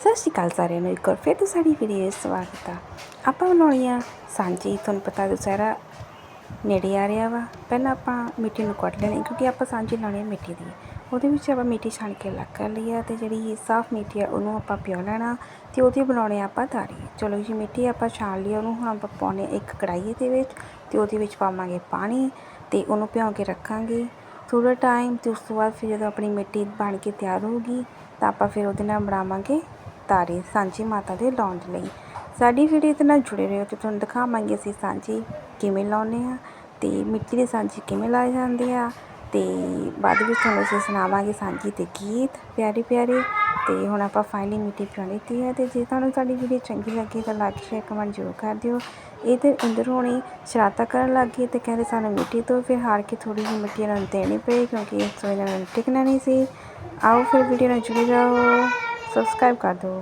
ਸਤਿ ਸ਼੍ਰੀ ਅਕਾਲ ਸਾਰਿਆਂ ਨੂੰ, ਇੱਕ ਵਾਰ ਫਿਰ ਤੋਂ ਸਾਡੀ ਵੀਡੀਓ ਵਿੱਚ ਸਵਾਗਤ ਆ। ਆਪਾਂ ਬਣਾਉਣੀ ਆ ਸਾਂਝੀ, ਤੁਹਾਨੂੰ ਪਤਾ ਦੁਸਹਿਰਾ ਨੇੜੇ ਆ ਰਿਹਾ ਵਾ। ਪਹਿਲਾਂ ਆਪਾਂ ਮਿੱਟੀ ਨੂੰ ਕੱਢ ਲੈਣੀ ਕਿਉਂਕਿ ਆਪਾਂ ਸਾਂਝੀ ਲਾਉਣੀ ਆ ਮਿੱਟੀ ਦੀ। ਉਹਦੇ ਵਿੱਚ ਆਪਾਂ ਮਿੱਟੀ ਛਾਣ ਕੇ ਅਲੱਗ ਕਰ ਲਈ ਆ ਤੇ ਜਿਹੜੀ ਸਾਫ਼ ਮਿੱਟੀ ਆ, ਉਹਨੂੰ ਆਪਾਂ ਪਿਓ ਲੈਣਾ ਤੇ ਉਹਦੇ ਬਣਾਉਣੇ ਆਪਾਂ ਤਾਰੀ ਚਲੋ ਜੀ, ਮਿੱਟੀ ਆਪਾਂ ਛਾਣ ਲਈ, ਉਹਨੂੰ ਹੁਣ ਆਪਾਂ ਪਾਉਣੇ ਇੱਕ ਕੜਾਈ ਦੇ ਵਿੱਚ ਤੇ ਉਹਦੇ ਵਿੱਚ ਪਾਵਾਂਗੇ ਪਾਣੀ ਤੇ ਉਹਨੂੰ ਭਿਉਂ ਕੇ ਰੱਖਾਂਗੇ। ਥੋੜਾ ਟਾਈਮ ਤੇ ਉਸ ਤੋਂ ਬਾਅਦ ਫਿਰ ਜਦੋਂ ਆਪਣੀ ਮਿੱਟੀ ਬਣ ਕੇ ਤਿਆਰ ਹੋਊਗੀ, ਤਾਂ ਆਪਾਂ ਫਿਰ ਉਹਦੇ ਨਾਲ ਬਣਾਵਾਂਗੇ ਤਾਰੇ ਸਾਂਝੀ ਮਾਤਾ ਦੇ ਲਾਉਣ ਦੇ ਲਈ। ਸਾਡੀ ਵੀਡੀਓ ਦੇ ਨਾਲ ਜੁੜੇ ਰਹੋ ਤੇ ਤੁਹਾਨੂੰ ਦਿਖਾਵਾਂਗੇ ਅਸੀਂ ਸਾਂਝੀ ਕਿਵੇਂ ਲਾਉਂਦੇ ਆ ਤੇ ਮਿੱਟੀ ਦੇ ਸਾਂਝੀ ਕਿਵੇਂ ਲਾਏ ਜਾਂਦੇ ਆ ਤੇ ਬਾਅਦ ਵਿੱਚ ਤੁਹਾਨੂੰ ਅਸੀਂ ਸੁਣਾਵਾਂਗੇ ਸਾਂਝੀ ਦੇ ਗੀਤ ਪਿਆਰੇ ਪਿਆਰੇ ਤੇ ਹੁਣ ਆਪਾਂ ਫਾਈਨਲੀ ਮਿੱਟੀ ਪਿਉ ਦਿੱਤੀ ਹੈ ਤੇ ਜੇ ਤੁਹਾਨੂੰ ਸਾਡੀ ਵੀਡੀਓ ਚੰਗੀ ਲੱਗੀ ਤਾਂ ਲਾਈਕ ਸ਼ੇਅਰ ਕਮੈਂਟ ਜ਼ਰੂਰ ਕਰ ਦਿਓ। ਇਹ ਤੇ ਅੰਦਰ ਹੋਣੀ ਸ਼ਰਾਰਤਾਂ ਕਰਨ ਲੱਗ ਗਈ ਤੇ ਕਹਿੰਦੇ ਸਾਨੂੰ ਮਿੱਟੀ ਤੋਂ ਫਿਰ ਹਾਰ ਕੇ ਥੋੜੀ ਜਿਹੀ ਮਿੱਟੀ ਇਹਨਾਂ ਨੂੰ ਦੇਣੀ ਪਈ ਕਿਉਂਕਿ ਇਸ ਤੋਂ ਇਹਨਾਂ ਨੂੰ ਟਿਕਣਾ ਨਹੀਂ ਸੀ। ਆਓ ਫਿਰ ਵੀਡੀਓ ਨਾਲ ਜੁੜੇ ਰਹੋ। ਸਬਸਕ੍ਰਾਈਬ ਕਰ ਦਿਓ